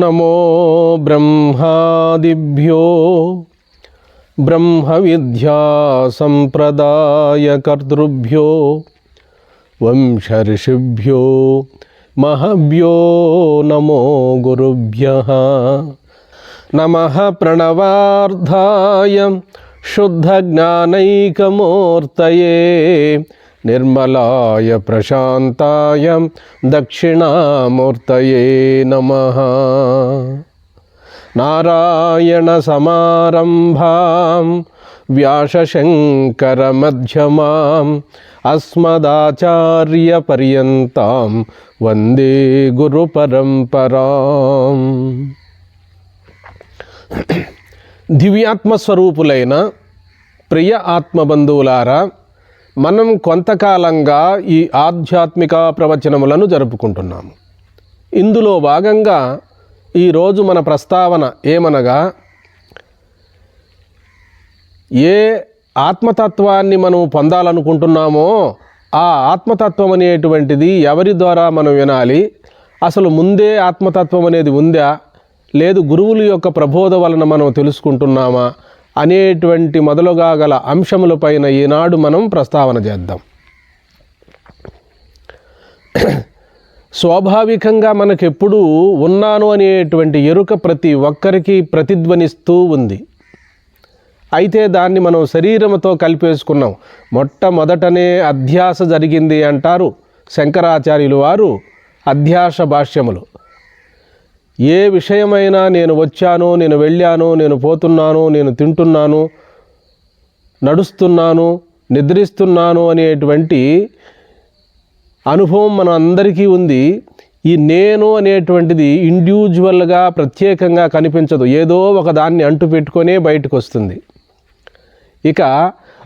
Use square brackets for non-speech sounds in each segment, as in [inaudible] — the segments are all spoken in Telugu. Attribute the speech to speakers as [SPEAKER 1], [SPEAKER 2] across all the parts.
[SPEAKER 1] నమో బ్రహ్మాదిభ్యో బ్రహ్మ విద్యా సంప్రదాయకర్తృభ్యో వంశర్షిభ్యో మహభ్యో నమో గురుభ్య నమ ప్రణవార్ధాయ శుద్ధజ్ఞానైకమూర్తయే నిర్మలాయ ప్రశాంతాయ దక్షిణామూర్తయే నమ. నారాయణసమారంభాం వ్యాసశంకరమధ్యమాం అస్మదాచార్యపర్యంతాం వందే గురుపరంపరాం దివ్యాత్మస్వరూపులైన ప్రియ ఆత్మబంధువులారా మనం కొంతకాలంగా ఈ ఆధ్యాత్మిక ప్రవచనములను జరుపుకుంటున్నాము. ఇందులో భాగంగా ఈరోజు మన ప్రస్తావన ఏమనగా ఏ ఆత్మతత్వాన్ని మనం పొందాలనుకుంటున్నామో ఆ ఆత్మతత్వం అనేటువంటిది ఎవరి ద్వారా మనం వినాలి? అసలు ముందే ఆత్మతత్వం అనేది ఉందా? లేదు గురువుల యొక్క ప్రబోధ వలన మనం తెలుసుకుంటున్నామా? అనేటువంటి మొదలుగా గల అంశములపైన ఈనాడు మనం ప్రస్తావన చేద్దాం. స్వాభావికంగా మనకెప్పుడూ ఉన్నాను అనేటువంటి ఎరుక ప్రతి ఒక్కరికి ప్రతిధ్వనిస్తూ ఉంది. అయితే దాన్ని మనం శరీరంతో కలిపేసుకున్నాం. మొట్టమొదటనే అధ్యాస జరిగింది అంటారు శంకరాచార్యులు వారు అధ్యాస భాష్యములు. ఏ విషయమైనా నేను వచ్చాను నేను వెళ్ళాను నేను పోతున్నాను నేను తింటున్నాను నడుస్తున్నాను నిద్రిస్తున్నాను అనేటువంటి అనుభవం మన అందరికీ ఉంది. ఈ నేను అనేటువంటిది ఇండివిజువల్గా ప్రత్యేకంగా కనిపించదు. ఏదో ఒక దాన్ని అంటు పెట్టుకొనే బయటకు వస్తుంది ఇక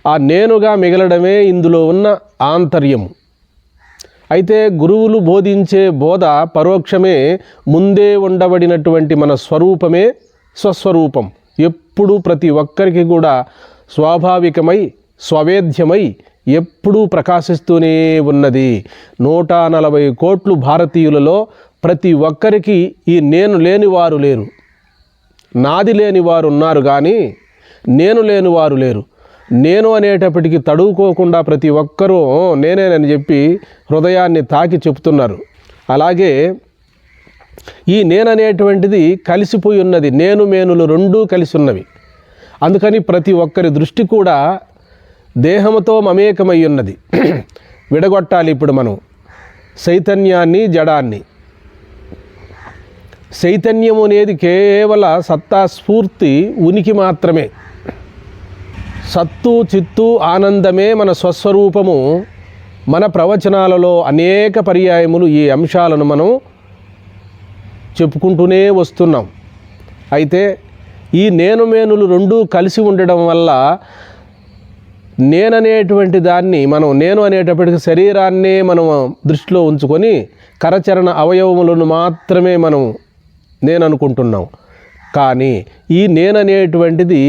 [SPEAKER 1] ఆ నేనుగా మిగలడమే ఇందులో ఉన్న ఆంతర్యము. అయితే గురువులు బోధించే బోధ పరోక్షమే ముందే ఉండబడినటువంటి మన స్వరూపమే స్వస్వరూపం. ఎప్పుడూ ప్రతి ఒక్కరికి కూడా స్వాభావికమై స్వవేద్యమై ఎప్పుడూ ప్రకాశిస్తూనే ఉన్నది. నూట నలభై కోట్లు భారతీయులలో ప్రతి ఒక్కరికి ఈ నేను లేని వారు లేరు. నాది లేని వారు ఉన్నారు కానీ నేను లేని వారు లేరు. నేను అనేటప్పటికి తడువుకోకుండా ప్రతి ఒక్కరూ నేనేనని చెప్పి హృదయాన్ని తాకి చెప్తున్నారు. అలాగే ఈ నేననేటువంటిది కలిసిపోయి ఉన్నది నేను మేనులు రెండూ కలిసి ఉన్నవి. అందుకని ప్రతి ఒక్కరి దృష్టి కూడా దేహముతో మమేకమై ఉన్నది. [clears throat] విడగొట్టాలి ఇప్పుడు మనం. చైతన్యాన్ని జడాన్ని. చైతన్యము అనేది కేవల సత్తా స్ఫూర్తి ఉనికి మాత్రమే. సత్తు చిత్తు ఆనందమే మన స్వస్వరూపము. మన ప్రవచనాలలో అనేక పర్యాయములు ఈ అంశాలను మనం చెప్పుకుంటూనే వస్తున్నాం. అయితే ఈ నేను మేనులు రెండూ కలిసి ఉండడం వల్ల నేననేటువంటి దాన్ని మనం నేను అనేటప్పటికి శరీరాన్నే మనం దృష్టిలో ఉంచుకొని కరచరణ అవయవములను మాత్రమే మనం నేను అనుకుంటున్నాం. కానీ ఈ నేననేటువంటిది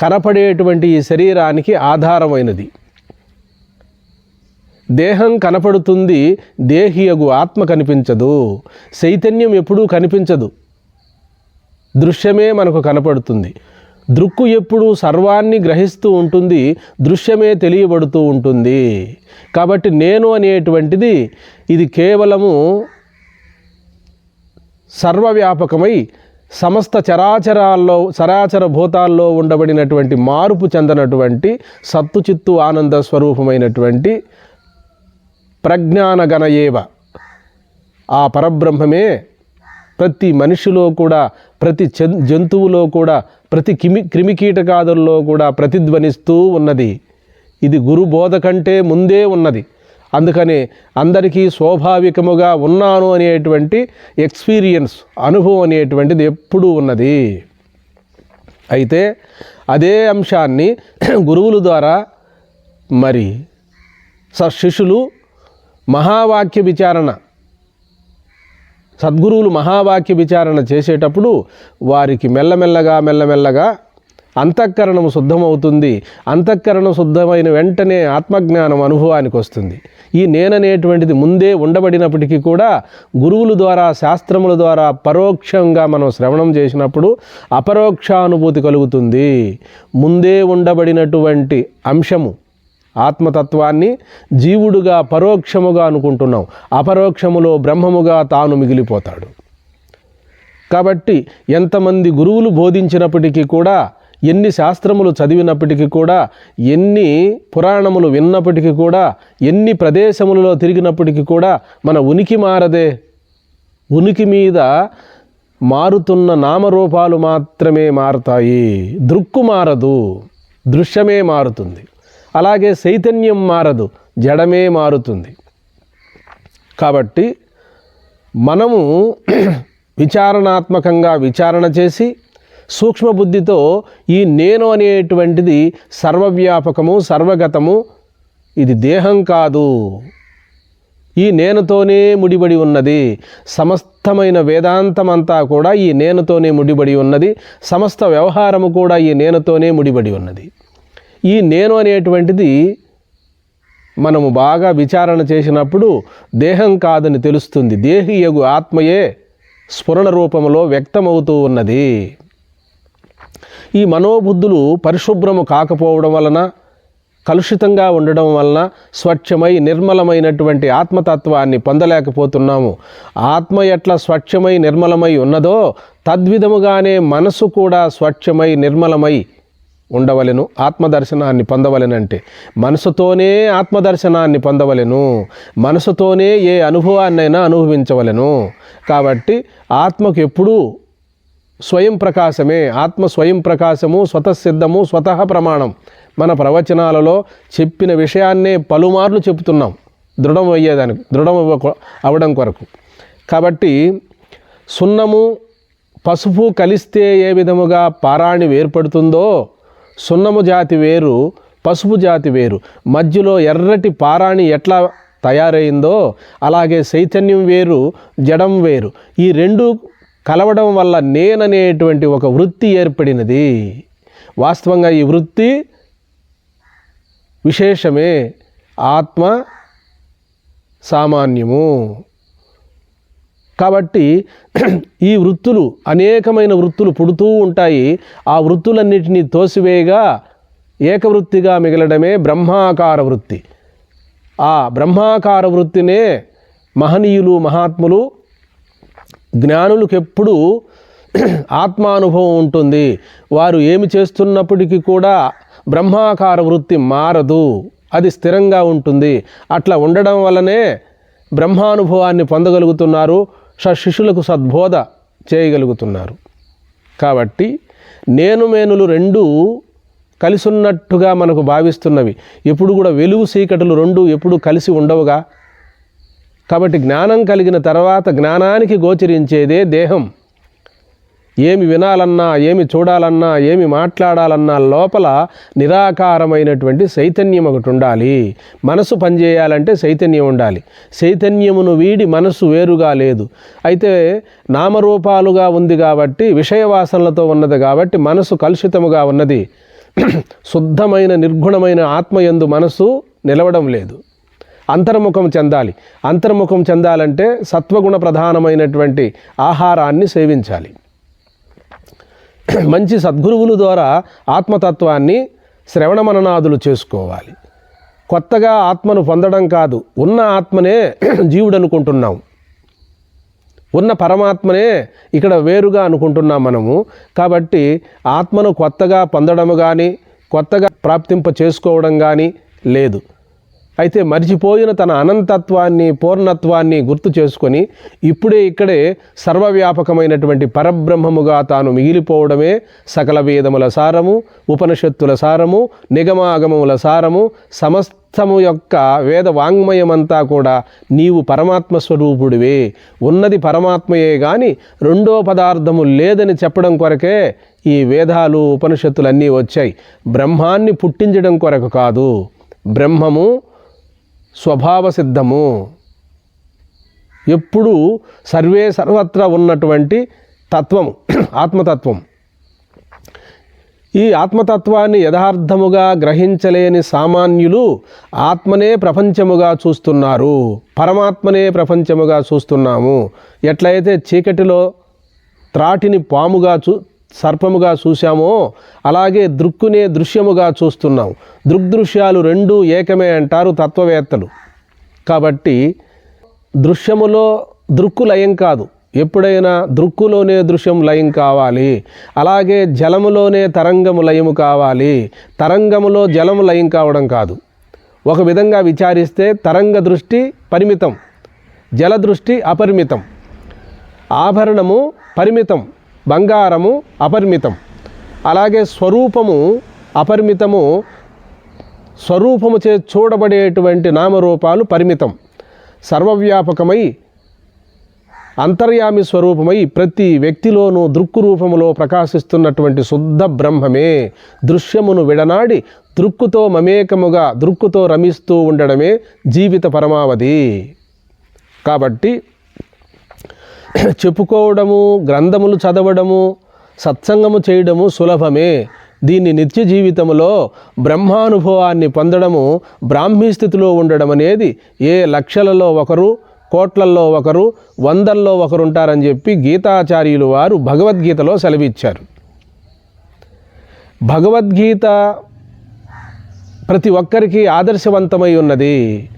[SPEAKER 1] కనపడేటువంటి ఈ శరీరానికి ఆధారమైనది. దేహం కనపడుతుంది దేహియగు ఆత్మ కనిపించదు చైతన్యం ఎప్పుడూ కనిపించదు. దృశ్యమే మనకు కనపడుతుంది. దృక్కు ఎప్పుడు సర్వాన్ని గ్రహిస్తూ ఉంటుంది దృశ్యమే తెలియబడుతూ ఉంటుంది. కాబట్టి నేను అనేటువంటిది ఇది కేవలము సర్వవ్యాపకమై సమస్త చరాచరాల్లో చరాచర భూతాల్లో ఉండబడినటువంటి మార్పు చెందనటువంటి సత్తు చిత్తు ఆనంద స్వరూపమైనటువంటి ప్రజ్ఞానగణయేవ ఆ పరబ్రహ్మమే ప్రతి మనిషిలో కూడా ప్రతి జంతువులో కూడా ప్రతి కిమి క్రిమికీటకాదుల్లో కూడా ప్రతిధ్వనిస్తూ ఉన్నది. ఇది గురుబోధ కంటే ముందే ఉన్నది. అందుకని అందరికీ స్వాభావికముగా ఉన్నాను అనేటువంటి ఎక్స్పీరియన్స్ అనుభవం అనేటువంటిది ఎప్పుడూ ఉన్నది. అయితే అదే అంశాన్ని [clears throat] గురువుల ద్వారా మరి స శిష్యులు మహావాక్య విచారణ సద్గురువులు మహావాక్య విచారణ చేసేటప్పుడు వారికి మెల్లమెల్లగా మెల్లమెల్లగా అంతఃకరణము శుద్ధమవుతుంది. అంతఃకరణం శుద్ధమైన వెంటనే ఆత్మజ్ఞానం అనుభవానికి వస్తుంది. ఈ నేననేటువంటిది ముందే ఉండబడినప్పటికీ కూడా గురువుల ద్వారా శాస్త్రముల ద్వారా పరోక్షంగా మనం శ్రవణం చేసినప్పుడు అపరోక్షానుభూతి కలుగుతుంది. ముందే ఉండబడినటువంటి అంశము ఆత్మతత్వాన్ని జీవుడుగా పరోక్షముగా అనుకుంటున్నాం. అపరోక్షములో బ్రహ్మముగా తాను మిగిలిపోతాడు. కాబట్టి ఎంతమంది గురువులు బోధించినప్పటికీ కూడా ఎన్ని శాస్త్రములు చదివినప్పటికీ కూడా ఎన్ని పురాణములు విన్నప్పటికీ కూడా ఎన్ని ప్రదేశములలో తిరిగినప్పటికీ కూడా మన ఉనికి మారదే. ఉనికి మీద మారుతున్న నామరూపాలు మాత్రమే మారుతాయి. దృక్కు మారదు దృశ్యమే మారుతుంది. అలాగే చైతన్యం మారదు జడమే మారుతుంది. కాబట్టి మనము విచారణాత్మకంగా విచారణ చేసి సూక్ష్మబుద్ధితో ఈ నేను అనేటువంటిది సర్వవ్యాపకము సర్వగతము ఇది దేహం కాదు. ఈ నేనుతోనే ముడిబడి ఉన్నది. సమస్తమైన వేదాంతమంతా కూడా ఈ నేనుతోనే ముడిబడి ఉన్నది. సమస్త వ్యవహారము కూడా ఈ నేనుతోనే ముడిబడి ఉన్నది. ఈ నేను అనేటువంటిది మనము బాగా విచారణ చేసినప్పుడు దేహం కాదని తెలుస్తుంది. దేహియగు ఆత్మయే స్ఫురణ రూపంలో వ్యక్తమవుతూ ఉన్నది. ఈ మనోబుద్ధులు పరిశుభ్రము కాకపోవడం వలన కలుషితంగా ఉండడం వలన స్వచ్ఛమై నిర్మలమైనటువంటి ఆత్మతత్వాన్ని పొందలేకపోతున్నాము. ఆత్మ ఎట్లా స్వచ్ఛమై నిర్మలమై ఉన్నదో తద్విధముగానే మనసు కూడా స్వచ్ఛమై నిర్మలమై ఉండవలెను ఆత్మదర్శనాన్ని పొందవలెనంటే. మనసుతోనే ఆత్మదర్శనాన్ని పొందవలెను మనసుతోనే ఏ అనుభవాన్నైనా అనుభవించవలెను. కాబట్టి ఆత్మకు ఎప్పుడూ స్వయం ప్రకాశమే ఆత్మ స్వయం ప్రకాశము స్వతసిద్ధము స్వతః ప్రమాణం. మన ప్రవచనాలలో చెప్పిన విషయాన్నే పలుమార్లు చెబుతున్నాం. దృఢం అయ్యేదానికి దృఢం అవ్వ అవడం కొరకు. కాబట్టి సున్నము పసుపు కలిస్తే ఏ విధముగా పారాణి వేర్పడుతుందో సున్నము జాతి వేరు పసుపు జాతి వేరు. మధ్యలో ఎర్రటి పారాణి ఎట్లా తయారైందో అలాగే చైతన్యం వేరు జడం వేరు. ఈ రెండు కలవడం వల్ల నేననేటువంటి ఒక వృత్తి ఏర్పడినది. వాస్తవంగా ఈ వృత్తి విశేషమే ఆత్మ సామాన్యము. కాబట్టి ఈ వృత్తులు అనేకమైన వృత్తులు పుడుతూ ఉంటాయి. ఆ వృత్తులన్నిటినీ తోసివేయగా ఏకవృత్తిగా మిగలడమే బ్రహ్మాకార వృత్తి. ఆ బ్రహ్మాకార వృత్తినే మహనీయులు మహాత్ములు జ్ఞానులకు ఎప్పుడూ ఆత్మానుభవం ఉంటుంది. వారు ఏమి చేస్తున్నప్పటికీ కూడా బ్రహ్మాకార వృత్తి మారదు. అది స్థిరంగా ఉంటుంది. అట్లా ఉండడం వల్లనే బ్రహ్మానుభవాన్ని పొందగలుగుతున్నారు. శిష్యులకు సద్బోధ చేయగలుగుతున్నారు. కాబట్టి నేను మేనులు రెండు కలిసి ఉన్నట్టుగా మనకు భావిస్తున్నవి. ఎప్పుడు కూడా వెలుగు చీకటులు రెండు ఎప్పుడు కలిసి ఉండవుగా? కాబట్టి జ్ఞానం కలిగిన తర్వాత జ్ఞానానికి గోచరించేదే దేహం. ఏమి వినాలన్నా ఏమి చూడాలన్నా ఏమి మాట్లాడాలన్నా లోపల నిరాకారమైనటువంటి చైతన్యం ఒకటి ఉండాలి. మనసు పనిచేయాలంటే చైతన్యం ఉండాలి. చైతన్యమును వీడి మనసు వేరుగా లేదు. అయితే నామరూపాలుగా ఉంది కాబట్టి విషయవాసనలతో ఉన్నది కాబట్టి మనసు కలుషితముగా ఉన్నది. [clears throat] శుద్ధమైన నిర్గుణమైన ఆత్మయందు మనసు నిలవడం లేదు. అంతర్ముఖం చెందాలి. అంతర్ముఖం చెందాలంటే సత్వగుణ ప్రధానమైనటువంటి ఆహారాన్ని సేవించాలి. మంచి సద్గురువుల ద్వారా ఆత్మతత్వాన్ని శ్రవణ మననాదులు చేసుకోవాలి. కొత్తగా ఆత్మను పొందడం కాదు ఉన్న ఆత్మనే జీవుడు అనుకుంటున్నాం. ఉన్న పరమాత్మనే ఇక్కడ వేరుగా అనుకుంటున్నాం మనము. కాబట్టి ఆత్మను కొత్తగా పొందడము కానీ కొత్తగా ప్రాప్తింప చేసుకోవడం కానీ లేదు. అయితే మర్చిపోయిన తన అనంతత్వాన్ని పూర్ణత్వాన్ని గుర్తు చేసుకొని ఇప్పుడే ఇక్కడే సర్వవ్యాపకమైనటువంటి పరబ్రహ్మముగా తాను మిగిలిపోవడమే సకల వేదముల సారము ఉపనిషత్తుల సారము నిగమాగమముల సారము సమస్తము యొక్క వేద వాంగ్మయమంతా కూడా నీవు పరమాత్మ స్వరూపుడివే ఉన్నది పరమాత్మయే కానీ రెండో పదార్థము లేదని చెప్పడం కొరకే ఈ వేదాలు ఉపనిషత్తులన్నీ వచ్చాయి. బ్రహ్మాన్ని పుట్టించడం కొరకు కాదు. బ్రహ్మము స్వభావ సిద్ధము ఎప్పుడు సర్వే సర్వత్రా ఉన్నటువంటి తత్వము [clears throat] ఆత్మతత్వం. ఈ ఆత్మతత్వాన్ని యథార్థముగా గ్రహించలేని సామాన్యులు ఆత్మనే ప్రపంచముగా చూస్తున్నారు. పరమాత్మనే ప్రపంచముగా చూస్తున్నాము. ఎట్లయితే చీకటిలో త్రాటిని పాముగా చూ సర్పముగా చూశామో అలాగే దృక్కునే దృశ్యముగా చూస్తున్నాం. దృగ్దృశ్యాలు రెండూ ఏకమే అంటారు తత్వవేత్తలు. కాబట్టి దృశ్యములో దృక్కు లయం కాదు. ఎప్పుడైనా దృక్కులోనే దృశ్యం లయం కావాలి. అలాగే జలములోనే తరంగము లయము కావాలి. తరంగములో జలము లయం కావడం కాదు. ఒక విధంగా విచారిస్తే తరంగ దృష్టి పరిమితం జల దృష్టి అపరిమితం ఆభరణము పరిమితం. బంగారము అపరిమితం. అలాగే స్వరూపము అపరిమితము స్వరూపము చే చూడబడేటువంటి నామరూపాలు పరిమితం. సర్వవ్యాపకమై అంతర్యామి స్వరూపమై ప్రతి వ్యక్తిలోనూ దృక్కు రూపములో ప్రకాశిస్తున్నటువంటి శుద్ధ బ్రహ్మమే. దృశ్యమును విడనాడి దృక్కుతో మమేకముగా దృక్కుతో రమిస్తూ ఉండడమే జీవిత పరమావధి. కాబట్టి [clears throat] చెప్పుకోవడము గ్రంథములు చదవడము సత్సంగము చేయడము సులభమే. దీన్ని నిత్య జీవితంలో బ్రహ్మానుభవాన్ని పొందడము బ్రాహ్మీ స్థితిలో ఉండడం అనేది ఏ లక్షలలో ఒకరు కోట్లల్లో ఒకరు వందల్లో ఒకరు ఉంటారని చెప్పి గీతాచార్యులు వారు భగవద్గీతలో సెలవిచ్చారు. భగవద్గీత ప్రతి ఒక్కరికి ఆదర్శవంతమై ఉన్నది.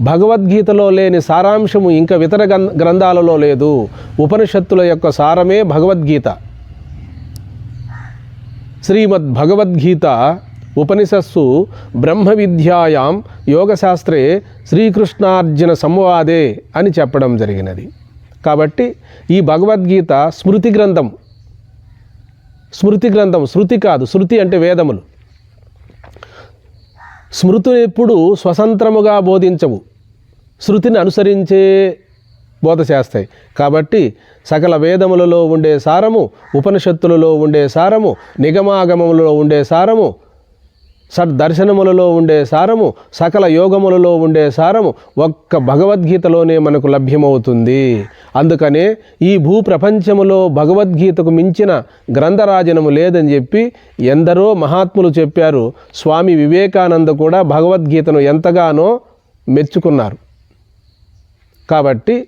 [SPEAKER 1] భగవద్గీతలో లేని సారాంశము ఇంకా ఇతర గ్రం- గ్రంథాలలో లేదు. ఉపనిషత్తుల యొక్క సారమే భగవద్గీత. శ్రీమద్ భగవద్గీత ఉపనిషత్సు బ్రహ్మ విద్యాయాం యోగశాస్త్రే శ్రీకృష్ణార్జున సంవాదే అని చెప్పడం జరిగినది. కాబట్టి ఈ భగవద్గీత స్మృతి గ్రంథం. స్మృతి గ్రంథం శృతి కాదు శృతి అంటే వేదములు. స్మృతులు ఎప్పుడు స్వతంత్రముగా బోధించవు. శృతిని అనుసరించే బోధ చేస్తాయి కాబట్టి సకల వేదములలో ఉండే సారము ఉపనిషత్తులలో ఉండే సారము నిగమాగమములలో ఉండే సారము సద్దర్శనములలో ఉండే సారము సకల యోగములలో ఉండే సారము ఒక్క భగవద్గీతలోనే మనకు లభ్యమవుతుంది. అందుకనే ఈ భూ ప్రపంచములో భగవద్గీతకు మించిన గ్రంథరాజనము లేదని చెప్పి ఎందరో మహాత్ములు చెప్పారు. స్వామి వివేకానంద కూడా భగవద్గీతను ఎంతగానో మెచ్చుకున్నారు. కాబట్టి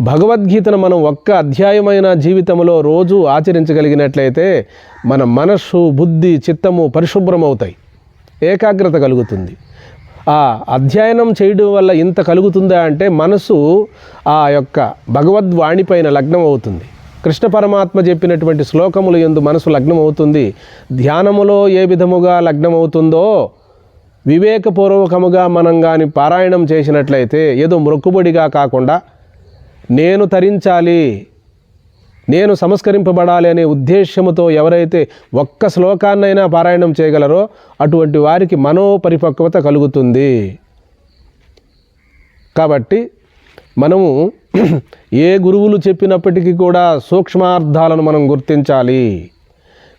[SPEAKER 1] భగవద్గీతను మనం ఒక్క అధ్యాయమైన జీవితంలో రోజు ఆచరించగలిగినట్లయితే మన మనస్సు బుద్ధి చిత్తము పరిశుభ్రమవుతాయి. ఏకాగ్రత కలుగుతుంది. ఆ అధ్యయనం చేయడం వల్ల ఇంత కలుగుతుందా అంటే మనసు ఆ యొక్క భగవద్వాణిపైన లగ్నం అవుతుంది. కృష్ణ పరమాత్మ చెప్పినటువంటి శ్లోకములు ఎందు మనసు లగ్నం అవుతుంది. ధ్యానములో ఏ విధముగా లగ్నం అవుతుందో వివేకపూర్వకముగా మనం కానీ పారాయణం చేసినట్లయితే ఏదో మొక్కుబడిగా కాకుండా నేను తరించాలి నేను సంస్కరింపబడాలి అనే ఉద్దేశ్యముతో ఎవరైతే ఒక్క శ్లోకాన్నైనా పారాయణం చేయగలరో అటువంటి వారికి మనోపరిపక్వత కలుగుతుంది. కాబట్టి మనము ఏ గురువులు చెప్పినప్పటికీ కూడా సూక్ష్మార్థాలను మనం గుర్తించాలి.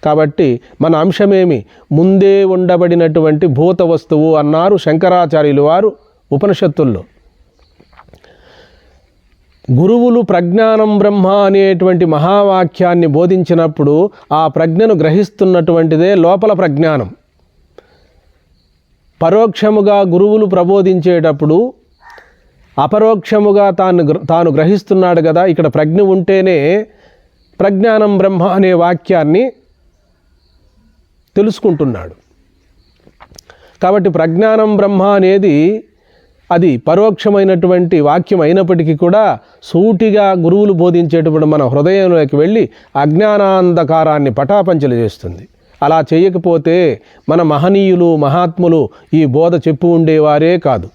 [SPEAKER 1] కాబట్టి మన అంశమేమి? ముందే ఉండబడినటువంటి భూత వస్తువు అన్నారు శంకరాచార్యులు వారు ఉపనిషత్తుల్లో. గురువులు ప్రజ్ఞానం బ్రహ్మ అనేటువంటి మహావాక్యాన్ని బోధించినప్పుడు ఆ ప్రజ్ఞను గ్రహిస్తున్నటువంటిదే లోపల ప్రజ్ఞానం. పరోక్షముగా గురువులు ప్రబోధించేటప్పుడు అపరోక్షముగా తాను తాను గ్రహిస్తున్నాడు కదా ఇక్కడ ప్రజ్ఞ ఉంటేనే ప్రజ్ఞానం బ్రహ్మ అనే వాక్యాన్ని తెలుసుకుంటున్నాడు. కాబట్టి ప్రజ్ఞానం బ్రహ్మ అనేది అది పరోక్షమైనటువంటి వాక్యం అయినప్పటికీ కూడా సూటిగా గురువులు బోధించేటప్పుడు మన హృదయంలోకి వెళ్ళి అజ్ఞానాంధకారాన్ని పటాపంచలు చేస్తుంది. అలా చేయకపోతే మన మహనీయులు మహాత్ములు ఈ బోధ చెప్పు ఉండేవారే కాదు.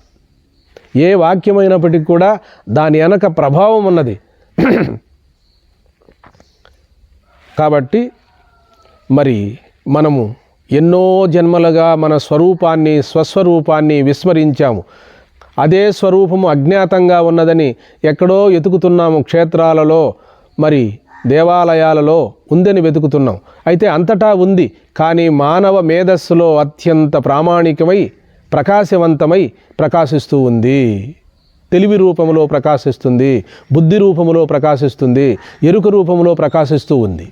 [SPEAKER 1] ఏ వాక్యమైనప్పటికీ కూడా దాని వెనక ప్రభావం ఉన్నది. కాబట్టి మరి మనము ఎన్నో జన్మలుగా మన స్వరూపాన్ని స్వస్వరూపాన్ని విస్మరించాము. అదే స్వరూపము అజ్ఞాతంగా ఉన్నదని ఎక్కడో వెతుకుతున్నాము క్షేత్రాలలో మరి దేవాలయాలలో ఉందని వెతుకుతున్నాం. అయితే అంతటా ఉంది కానీ మానవ మేధస్సులో అత్యంత ప్రామాణికమై ప్రకాశవంతమై ప్రకాశిస్తూ ఉంది. తెలివి రూపంలో ప్రకాశిస్తుంది బుద్ధి రూపములో ప్రకాశిస్తుంది ఎరుక రూపంలో ప్రకాశిస్తూ ఉంది.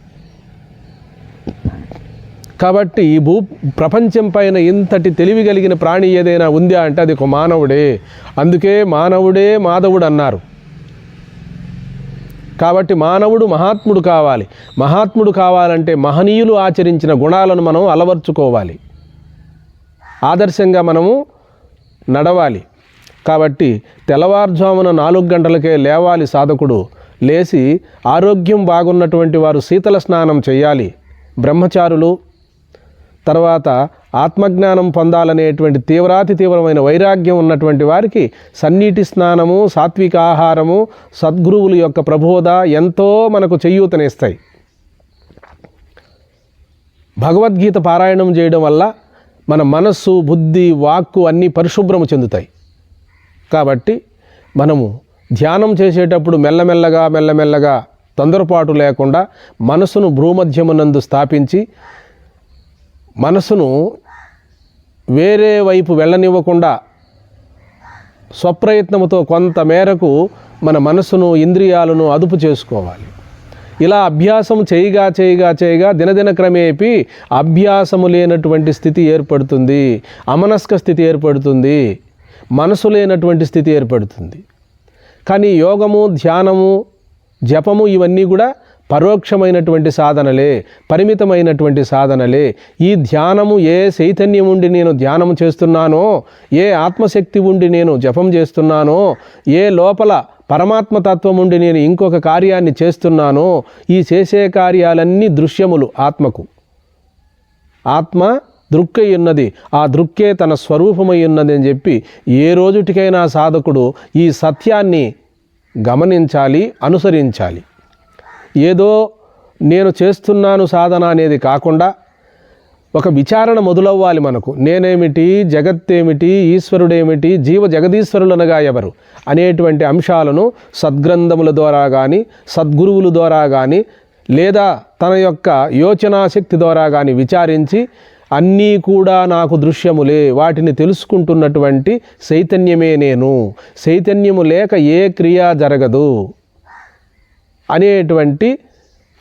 [SPEAKER 1] కాబట్టి ఈ భూ ప్రపంచం పైన ఇంతటి తెలివి కలిగిన ప్రాణి ఏదైనా ఉందా అంటే అది ఒక మానవుడే. అందుకే మానవుడే మాధవుడు అన్నారు. కాబట్టి మానవుడు మహాత్ముడు కావాలి. మహాత్ముడు కావాలంటే మహనీయులు ఆచరించిన గుణాలను మనం అలవర్చుకోవాలి. ఆదర్శంగా మనము నడవాలి. కాబట్టి తెల్లవారుజామున నాలుగు గంటలకే లేవాలి సాధకుడు. లేచి ఆరోగ్యం బాగున్నటువంటి వారు శీతల స్నానం చేయాలి. బ్రహ్మచారులు తర్వాత ఆత్మజ్ఞానం పొందాలనేటువంటి తీవ్రాతి తీవ్రమైన వైరాగ్యం ఉన్నటువంటి వారికి సన్నీటి స్నానము సాత్విక ఆహారము సద్గురువుల యొక్క ప్రబోధ ఎంతో మనకు చేయూతనిస్తాయి. భగవద్గీత పారాయణం చేయడం వల్ల మన మనస్సు బుద్ధి వాక్కు అన్నీ పరిశుభ్రము చెందుతాయి. కాబట్టి మనము ధ్యానం చేసేటప్పుడు మెల్లమెల్లగా మెల్లమెల్లగా తొందరపాటు లేకుండా మనసును భూమధ్యమునందు స్థాపించి మనసును వేరే వైపు వెళ్ళనివ్వకుండా స్వప్రయత్నముతో కొంత మేరకు మన మనసును ఇంద్రియాలను అదుపు చేసుకోవాలి. ఇలా అభ్యాసం చేయగా చేయగా చేయగా దినదిన క్రమేపి అభ్యాసము లేనటువంటి స్థితి ఏర్పడుతుంది. అమనస్క స్థితి ఏర్పడుతుంది. మనసు లేనటువంటి స్థితి ఏర్పడుతుంది. కానీ యోగము ధ్యానము జపము ఇవన్నీ కూడా పరోక్షమైనటువంటి సాధనలే పరిమితమైనటువంటి సాధనలే. ఈ ధ్యానము ఏ చైతన్యం ఉండి నేను ధ్యానం చేస్తున్నానో ఏ ఆత్మశక్తి ఉండి నేను జపం చేస్తున్నానో ఏ లోపల పరమాత్మతత్వం ఉండి నేను ఇంకొక కార్యాన్ని చేస్తున్నానో ఈ చేసే కార్యాలన్నీ దృశ్యములు ఆత్మకు. ఆత్మ దృక్కై ఉన్నది ఆ దృక్కే తన స్వరూపమై ఉన్నది అని చెప్పి ఏ రోజుటికైనా సాధకుడు ఈ సత్యాన్ని గమనించాలి అనుసరించాలి. ఏదో నేను చేస్తున్నాను సాధన అనేది కాకుండా ఒక విచారణ మొదలవ్వాలి మనకు. నేనేమిటి? జగత్తేమిటి? ఈశ్వరుడేమిటి? జీవ జగదీశ్వరులనగా ఎవరు? అనేటువంటి అంశాలను సద్గ్రంథముల ద్వారా కానీ సద్గురువుల ద్వారా కానీ లేదా తన యొక్క యోచనాశక్తి ద్వారా కానీ విచారించి అన్నీ కూడా నాకు దృశ్యములే. వాటిని తెలుసుకుంటున్నటువంటి చైతన్యమే నేను. చైతన్యము లేక ఏ క్రియ జరగదు. అనేటువంటి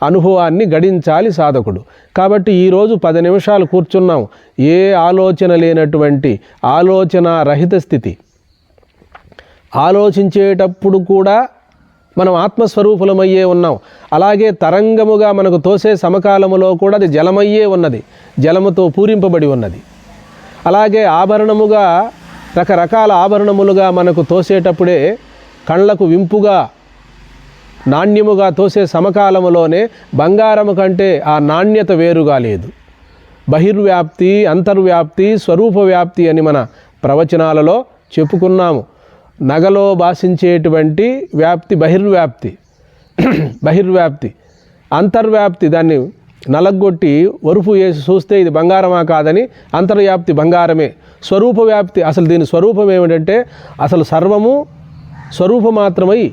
[SPEAKER 1] అనుభవాన్ని గడించాలి సాధకుడు. కాబట్టి ఈరోజు పది నిమిషాలు కూర్చున్నాం. ఏ ఆలోచన లేనటువంటి ఆలోచన రహిత స్థితి. ఆలోచించేటప్పుడు కూడా మనం ఆత్మస్వరూపులమయ్యే ఉన్నాం. అలాగే తరంగముగా మనకు తోసే సమకాలములో కూడా అది జలమయ్యే ఉన్నది. జలముతో పూరింపబడి ఉన్నది. అలాగే ఆభరణముగా రకరకాల ఆభరణములుగా మనకు తోసేటప్పుడే కళ్ళకు వింపుగా నాణ్యముగా తోసే సమకాలములోనే బంగారము కంటే ఆ నాణ్యత వేరుగా లేదు. బహిర్వ్యాప్తి అంతర్వ్యాప్తి స్వరూప వ్యాప్తి అని మన ప్రవచనాలలో చెప్పుకున్నాము. నగలో భాషించేటువంటి వ్యాప్తి బహిర్వ్యాప్తి. బహిర్వ్యాప్తి. అంతర్వ్యాప్తి దాన్ని నలగొట్టి వరుపు వేసి చూస్తే ఇది బంగారమా కాదని అంతర్వ్యాప్తి బంగారమే. స్వరూప వ్యాప్తి అసలు దీని స్వరూపం ఏమిటంటే అసలు సర్వము స్వరూపమాత్రమై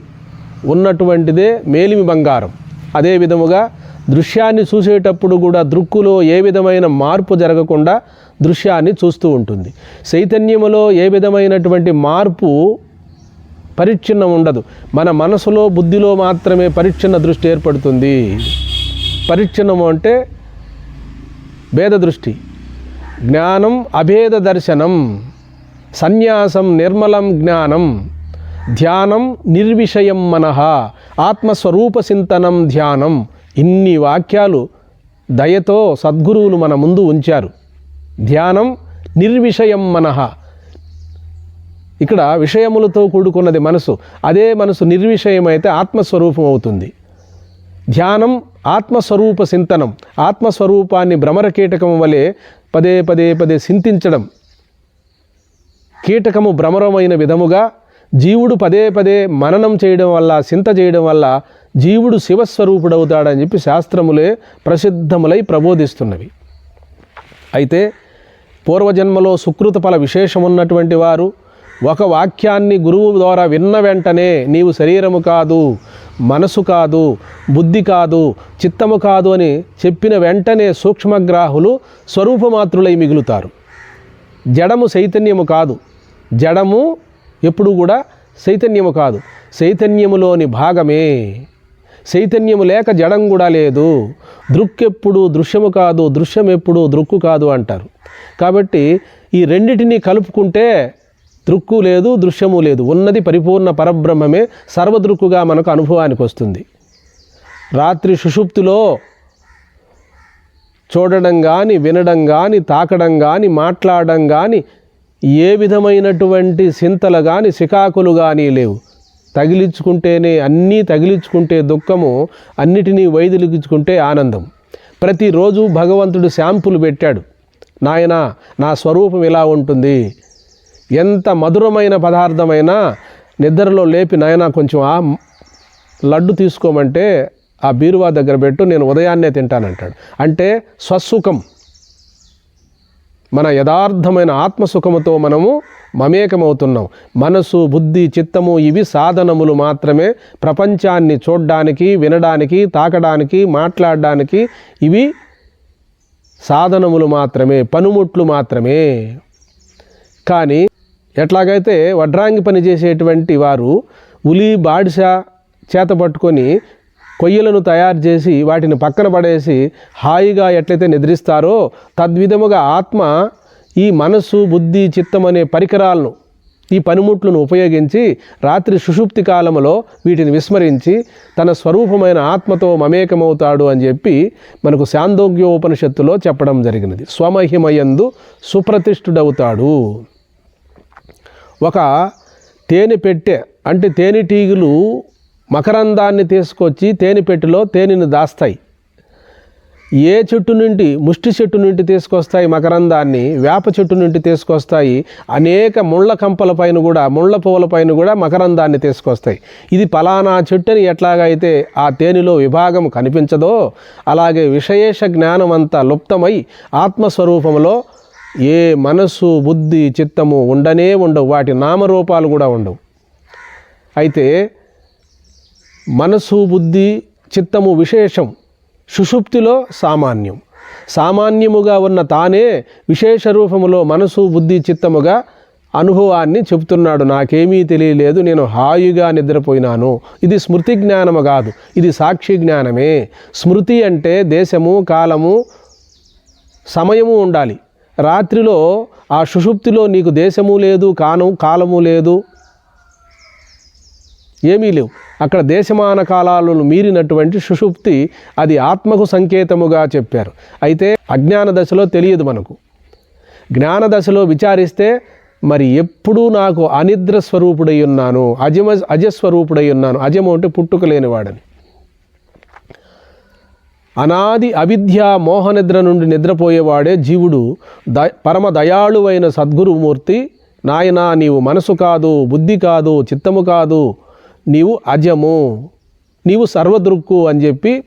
[SPEAKER 1] ఉన్నటువంటిదే మేలిమి బంగారం. అదే విధముగా దృశ్యాన్ని చూసేటప్పుడు కూడా దృక్కులో ఏ విధమైన మార్పు జరగకుండా దృశ్యాన్ని చూస్తూ ఉంటుంది. చైతన్యములో ఏ విధమైనటువంటి మార్పు పరిచ్ఛిన్నం ఉండదు. మన మనసులో బుద్ధిలో మాత్రమే పరిచ్ఛిన్న దృష్టి ఏర్పడుతుంది. పరిచ్ఛిన్నము అంటే భేద దృష్టి జ్ఞానం అభేద దర్శనం సన్యాసం నిర్మలం జ్ఞానం ధ్యానం నిర్విషయం మనః. ఆత్మస్వరూప చింతనం ధ్యానం. ఇన్ని వాక్యాలు దయతో సద్గురువులు మన ముందు ఉంచారు. ధ్యానం నిర్విషయం మనః. ఇక్కడ విషయములతో కూడుకున్నది మనసు. అదే మనసు నిర్విషయమైతే ఆత్మస్వరూపం అవుతుంది. ధ్యానం ఆత్మస్వరూప చింతనం. ఆత్మస్వరూపాన్ని భ్రమర కీటకం వలె పదే పదే పదే చింతించడం కీటకము భ్రమరమైన విధముగా జీవుడు పదే పదే మననం చేయడం వల్ల చింత చేయడం వల్ల జీవుడు శివస్వరూపుడవుతాడని చెప్పి శాస్త్రములే ప్రసిద్ధములై ప్రబోధిస్తున్నవి. అయితే పూర్వజన్మలో సుకృత ఫల విశేషమున్నటువంటి వారు ఒక వాక్యాన్ని గురువు ద్వారా విన్న వెంటనే నీవు శరీరము కాదు మనసు కాదు బుద్ధి కాదు చిత్తము కాదు అని చెప్పిన వెంటనే సూక్ష్మగ్రాహులు స్వరూపమాత్రులై మిగులుతారు. జడము చైతన్యము కాదు. జడము ఎప్పుడు కూడా చైతన్యము కాదు. చైతన్యములోని భాగమే. చైతన్యము లేక జడం కూడా లేదు. దృక్కెప్పుడు దృశ్యము కాదు దృశ్యం ఎప్పుడు దృక్కు కాదు అంటారు. కాబట్టి ఈ రెండిటిని కలుపుకుంటే దృక్కు లేదు దృశ్యము లేదు. ఉన్నది పరిపూర్ణ పరబ్రహ్మమే సర్వదృక్కుగా మనకు అనుభవానికి వస్తుంది. రాత్రి సుషుప్తిలో చూడడం కానీ వినడం కానీ తాకడం కానీ మాట్లాడడం కానీ ఏ విధమైనటువంటి చింతలు కానీ సికాకులు కానీ లేవు. తగిలించుకుంటేనే అన్నీ తగిలించుకుంటే దుఃఖము అన్నిటినీ వైదిలిగించుకుంటే ఆనందం. ప్రతిరోజు భగవంతుడు శాంపుల్ పెట్టాడు. నాయన నా స్వరూపం ఇలా ఉంటుంది. ఎంత మధురమైన పదార్థమైనా నిద్రలో లేపి నాయన కొంచెం ఆ లడ్డు తీసుకోమంటే ఆ బీరువా దగ్గర పెట్టు నేను ఉదయాన్నే తింటానంటాడు. అంటే స్వసుఖం మన యథార్థమైన ఆత్మసుఖముతో మనము మమేకమవుతున్నాం. మనసు బుద్ధి చిత్తము ఇవి సాధనములు మాత్రమే. ప్రపంచాన్ని చూడడానికి వినడానికి తాకడానికి మాట్లాడడానికి ఇవి సాధనములు మాత్రమే పనుముట్లు మాత్రమే. కానీ ఎట్లాగైతే వడ్రాంగి పని చేసేటువంటి వారు ఉలి బాడిస చేత పట్టుకొని కొయ్యలను తయారు చేసి వాటిని పక్కన పడేసి హాయిగా ఎట్లయితే నిద్రిస్తారో తద్విధముగా ఆత్మ ఈ మనస్సు బుద్ధి చిత్తం అనే పరికరాలను ఈ పనిముట్లను ఉపయోగించి రాత్రి సుషుప్తి కాలంలో వీటిని విస్మరించి తన స్వరూపమైన ఆత్మతో మమేకమవుతాడు అని చెప్పి మనకు శాందోగ్యోపనిషత్తులో చెప్పడం జరిగినది. స్వమహిమయందు సుప్రతిష్ఠుడవుతాడు. ఒక తేనె పెట్టె అంటే తేనెటీగలు మకరందాన్ని తీసుకొచ్చి తేనెపెట్టిలో తేనెను దాస్తాయి. ఏ చెట్టు నుండి ముష్టి చెట్టు నుండి తీసుకొస్తాయి మకరందాన్ని వేప చెట్టు నుండి తీసుకొస్తాయి అనేక ముళ్ళ కంపల పైన కూడా ముళ్ళ పువ్వుల పైన కూడా మకరందాన్ని తీసుకొస్తాయి. ఇది పలానా చెట్టుని ఎట్లాగైతే ఆ తేనెలో విభాగం కనిపించదో అలాగే విశేష జ్ఞానం అంతా లుప్తమై ఆత్మస్వరూపంలో ఏ మనస్సు బుద్ధి చిత్తము ఉండనే ఉండవు వాటి నామరూపాలు కూడా ఉండవు. అయితే మనసు బుద్ధి చిత్తము విశేషం సుషుప్తిలో సామాన్యం. సామాన్యముగా ఉన్న తానే విశేష రూపములో మనసు బుద్ధి చిత్తముగా అనుభవాన్ని చెబుతున్నాడు. నాకేమీ తెలియలేదు నేను హాయిగా నిద్రపోయినాను. ఇది స్మృతి జ్ఞానము కాదు ఇది సాక్షి జ్ఞానమే. స్మృతి అంటే దేశము కాలము సమయము ఉండాలి. రాత్రిలో ఆ సుషుప్తిలో నీకు దేశము లేదు కాను కాలము లేదు ఏమీ లేవు. అక్కడ దేశమాన కాలాలను మీరినటువంటి సుషుప్తి అది ఆత్మకు సంకేతముగా చెప్పారు. అయితే అజ్ఞాన దశలో తెలియదు మనకు. జ్ఞాన దశలో విచారిస్తే మరి ఎప్పుడూ నాకు అనిద్ర స్వరూపుడై ఉన్నాను అజమ అజస్వరూపుడై ఉన్నాను. అజము అంటే పుట్టుక లేనివాడని. అనాది అవిద్య మోహనిద్ర నుండి నిద్రపోయేవాడే జీవుడు ద పరమ దయాళువైన సద్గురుమూర్తి నాయనా నీవు మనసు కాదు బుద్ధి కాదు చిత్తము కాదు నీవు అజము నీవు సర్వదృక్కు అని చెప్పి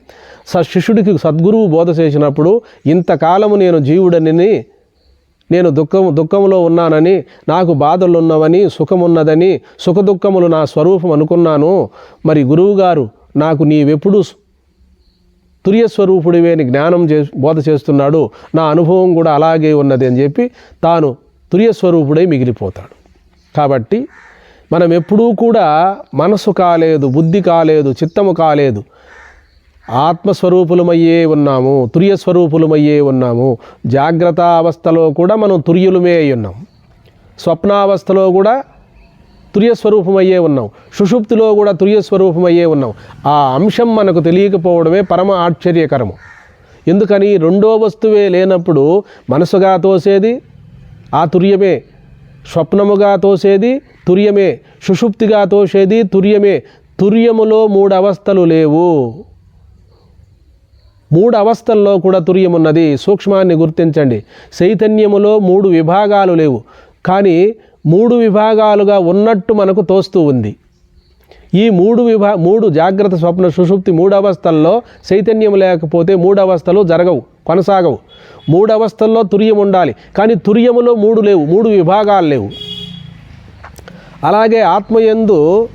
[SPEAKER 1] స శిష్యుడికి సద్గురువు బోధ చేసినప్పుడు ఇంతకాలము నేను జీవుడని నేను దుఃఖం దుఃఖంలో ఉన్నానని నాకు బాధలు ఉన్నవని సుఖమున్నదని సుఖదుఖములు నా స్వరూపం అనుకున్నాను. మరి గురువుగారు నాకు నీవెప్పుడు తుర్యస్వరూపుడివే అని జ్ఞానం చే బోధ చేస్తున్నాడు. నా అనుభవం కూడా అలాగే ఉన్నది అని చెప్పి తాను తుర్యస్వరూపుడై మిగిలిపోతాడు. కాబట్టి మనం ఎప్పుడూ కూడా మనసు కాలేదు బుద్ధి కాలేదు చిత్తము కాలేదు. ఆత్మస్వరూపులమయ్యే ఉన్నాము తుర్యస్వరూపులమయ్యే ఉన్నాము. జాగ్రత్త అవస్థలో కూడా మనం తుర్యులమే అయి ఉన్నాం. స్వప్నావస్థలో కూడా తుర్యస్వరూపమయ్యే ఉన్నాం. సుషుప్తిలో కూడా తుర్యస్వరూపమయ్యే ఉన్నాం. ఆ అంశం మనకు తెలియకపోవడమే పరమ ఆశ్చర్యకరము. ఎందుకని రెండో వస్తువే లేనప్పుడు మనసుగా తోసేది ఆ తుర్యమే స్వప్నముగా తోసేది తుర్యమే సుషుప్తిగా తోసేది తుర్యమే. తుర్యములో మూడు అవస్థలు లేవు. మూడు అవస్థల్లో కూడా తుర్యమున్నది. సూక్ష్మాన్ని గుర్తించండి. చైతన్యములో మూడు విభాగాలు లేవు. కానీ మూడు విభాగాలుగా ఉన్నట్టు మనకు తోస్తూ ఉంది. ఈ మూడు విభా మూడు జాగ్రత్త స్వప్న సుషుప్తి మూడు అవస్థల్లో చైతన్యం లేకపోతే మూడు అవస్థలు జరగవు. కొనసాగవు. మూడు అవస్థల్లో తుర్యం ఉండాలి. కానీ తుర్యములో మూడు లేవు. మూడు విభాగాలు లేవు. అలాగే ఆత్మయందు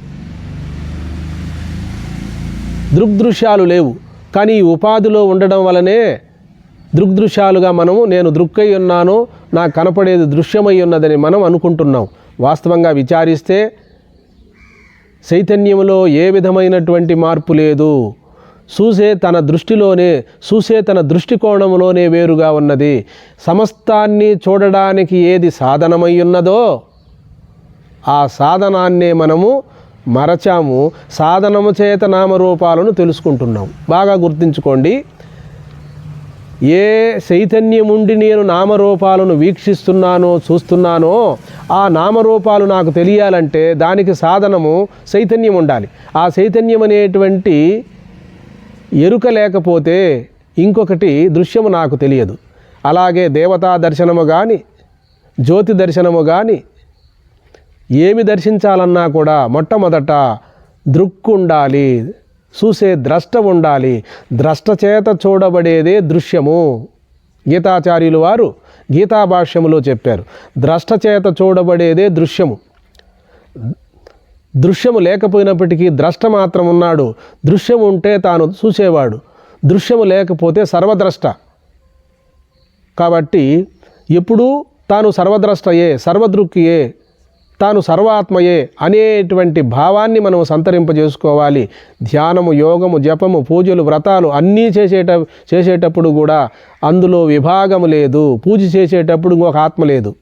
[SPEAKER 1] దృగ్దృశ్యాలు లేవు. కానీ ఈ ఉపాధిలో ఉండడం వలనే దృగ్దృశ్యాలుగా మనము నేను దృక్కై ఉన్నాను నాకు కనపడేది దృశ్యమై ఉన్నదని మనం అనుకుంటున్నాం. వాస్తవంగా విచారిస్తే చైతన్యములో ఏ విధమైనటువంటి మార్పు లేదు. చూసే తన దృష్టిలోనే చూసే తన దృష్టికోణంలోనే వేరుగా ఉన్నది. సమస్తాన్ని చూడడానికి ఏది సాధనమై ఉన్నదో ఆ సాధనాన్నే మనము మరచాము. సాధనము చేత నామరూపాలను తెలుసుకుంటున్నాం. బాగా గుర్తుంచుకోండి. ఏ చైతన్యముండి నేను నామరూపాలను వీక్షిస్తున్నానో చూస్తున్నానో ఆ నామరూపాలు నాకు తెలియాలంటే దానికి సాధనము చైతన్యం ఉండాలి ఆ చైతన్యం అనేటువంటి ఎరుక లేకపోతే ఇంకొకటి దృశ్యము నాకు తెలియదు. అలాగే దేవతా దర్శనము కానీ జ్యోతి దర్శనము కానీ ఏమి దర్శించాలన్నా కూడా మొట్టమొదట దృక్కుండాలి చూసే ద్రష్ట ఉండాలి. ద్రష్ట చేత చూడబడేదే దృశ్యము. గీతాచార్యులు వారు గీతాభాష్యములో చెప్పారు. ద్రష్ట చేత చూడబడేదే దృశ్యము. దృశ్యము లేకపోయినప్పటికీ ద్రష్ట మాత్రం ఉన్నాడు దృశ్యము ఉంటే తాను చూసేవాడు. దృశ్యము లేకపోతే సర్వద్రష్ట. కాబట్టి ఎప్పుడూ తాను సర్వద్రష్టయే సర్వదృక్కియే తాను సర్వాత్మయే అనేటువంటి భావాన్ని మనం సంతరింపజేసుకోవాలి. ధ్యానము యోగము జపము పూజలు వ్రతాలు అన్నీ చేసేట చేసేటప్పుడు కూడా అందులో విభాగము లేదు. పూజ చేసేటప్పుడు ఇంకొక ఆత్మ లేదు.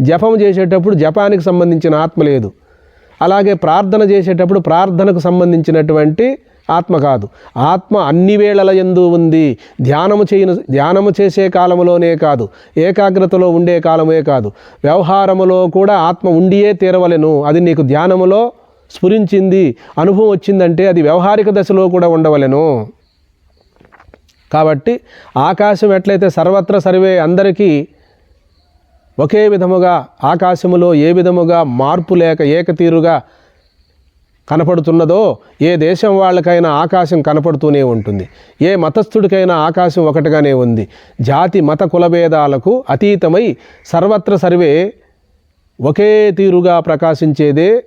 [SPEAKER 1] జపం చేసేటప్పుడు జపానికి సంబంధించిన ఆత్మ లేదు. అలాగే ప్రార్థన చేసేటప్పుడు ప్రార్థనకు సంబంధించినటువంటి ఆత్మ కాదు. ఆత్మ అన్ని వేళల ఎందు ఉంది. ధ్యానము చేయను ధ్యానము చేసే కాలములోనే కాదు. ఏకాగ్రతలో ఉండే కాలమే కాదు. వ్యవహారములో కూడా ఆత్మ ఉండియే తీరవలెను. అది నీకు ధ్యానములో స్ఫురించింది అనుభవం వచ్చిందంటే అది వ్యవహారిక దశలో కూడా ఉండవలెను. కాబట్టి ఆకాశం ఎట్లయితే సర్వత్ర సర్వే అందరికీ ఒకే విధముగా ఆకాశములో ఏ విధముగా మార్పు లేక ఏకతీరుగా కనపడుతున్నదో ఏ దేశం వాళ్ళకైనా ఆకాశం కనపడుతూనే ఉంటుంది. ఏ మతస్థుడికైనా ఆకాశం ఒకటిగానే ఉంది. జాతి మత కులభేదాలకు అతీతమై సర్వత్ర సర్వే ఒకే తీరుగా ప్రకాశించేదే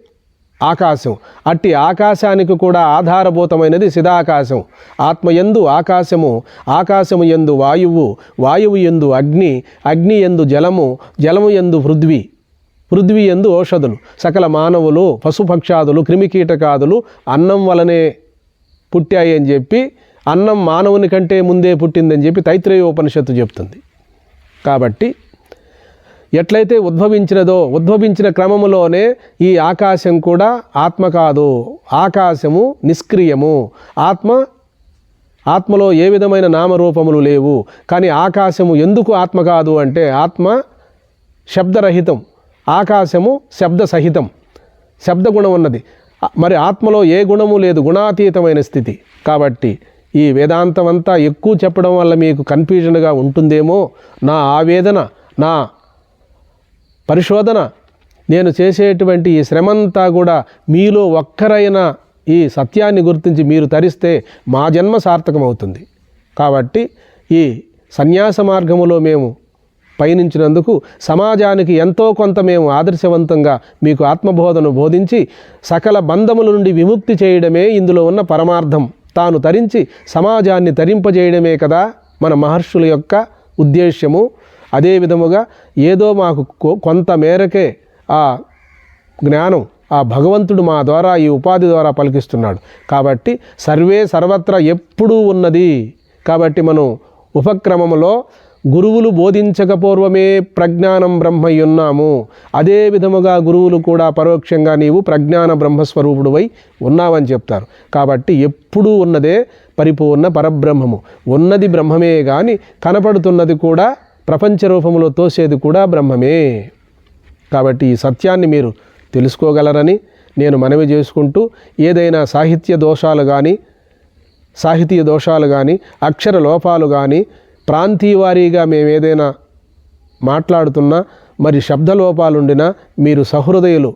[SPEAKER 1] ఆకాశం. అట్టి ఆకాశానికి కూడా ఆధారభూతమైనది సిదాకాశం ఆత్మయందు ఆకాశము ఆకాశము ఎందు వాయువు వాయువు ఎందు అగ్ని అగ్ని ఎందు జలము జలము ఎందు పృథ్వీ పృథ్వీ ఎందు ఔషధులు. సకల మానవులు పశుపక్షాదులు క్రిమికీటకాదులు అన్నం వలనే పుట్టాయి అని చెప్పి అన్నం మానవుని కంటే ముందే పుట్టిందని చెప్పి తైత్రేయోపనిషత్తు చెప్తుంది. కాబట్టి ఎట్లయితే ఉద్భవించినదో ఉద్భవించిన క్రమములోనే ఈ ఆకాశం కూడా ఆత్మ కాదు. ఆకాశము నిష్క్రియము. ఆత్మ ఆత్మలో ఏ విధమైన నామరూపములు లేవు. కానీ ఆకాశము ఎందుకు ఆత్మ కాదు అంటే ఆత్మ శబ్దరహితం. ఆకాశము శబ్ద సహితం శబ్దగుణం ఉన్నది. మరి ఆత్మలో ఏ గుణము లేదు గుణాతీతమైన స్థితి. కాబట్టి ఈ వేదాంతం అంతా ఎక్కువ చెప్పడం వల్ల మీకు కన్ఫ్యూజన్గా ఉంటుందేమో? నా ఆవేదన నా పరిశోధన. నేను చేసేటువంటి ఈ శ్రమంతా కూడా మీలో ఒక్కరైనా ఈ సత్యాన్ని గుర్తించి మీరు తరిస్తే మా జన్మ సార్థకమవుతుంది. కాబట్టి ఈ సన్యాస మార్గములో మేము పయనించినందుకు సమాజానికి ఎంతో కొంత మేము ఆదర్శవంతంగా మీకు ఆత్మబోధను బోధించి సకల బంధముల నుండి విముక్తి చేయడమే ఇందులో ఉన్న పరమార్థం. తాను తరించి సమాజాన్ని తరింపజేయడమే కదా మన మహర్షుల యొక్క ఉద్దేశ్యము. అదే విధముగా ఏదో మాకు కొంత మేరకే ఆ జ్ఞానం ఆ భగవంతుడు మా ద్వారా ఈ ఉపాధి ద్వారా పలికిస్తున్నాడు. కాబట్టి సర్వే సర్వత్రా ఎప్పుడూ ఉన్నది. కాబట్టి మనం ఉపక్రమములో గురువులు బోధించక పూర్వమే ప్రజ్ఞానం బ్రహ్మయ్యున్నాము. అదే విధముగా గురువులు కూడా పరోక్షంగా నీవు ప్రజ్ఞాన బ్రహ్మస్వరూపుడువై ఉన్నావని చెప్తారు. కాబట్టి ఎప్పుడూ ఉన్నదే పరిపూర్ణ పరబ్రహ్మము. ఉన్నది బ్రహ్మమే కానీ కనపడుతున్నది కూడా ప్రపంచ రూపంలో తోసేది కూడా బ్రహ్మమే. కాబట్టి ఈ సత్యాన్ని మీరు తెలుసుకోగలరని నేను మనవి చేసుకుంటూ ఏదైనా సాహిత్య దోషాలు కానీ సాహితీయ దోషాలు కానీ అక్షర లోపాలు కానీ ప్రాంతీయవారీగా మేము ఏదైనా మాట్లాడుతున్నా మరి శబ్ద లోపాలుండినా మీరు సహృదయులు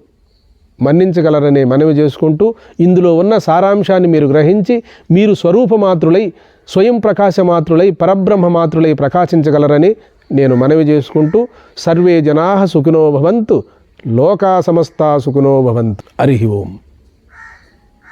[SPEAKER 1] మన్నించగలరని మనవి చేసుకుంటూ ఇందులో ఉన్న సారాంశాన్ని మీరు గ్రహించి మీరు స్వరూపమాత్రులై స్వయం ప్రకాశమాతృలై పరబ్రహ్మ మాత్రులై ప్రకాశించగలరని నేను మనవి చేసుకుంటూ సర్వే జనా సుఖినో భవంతు లోకా సమస్తా సుఖినో భవంతు. హరి ఓం.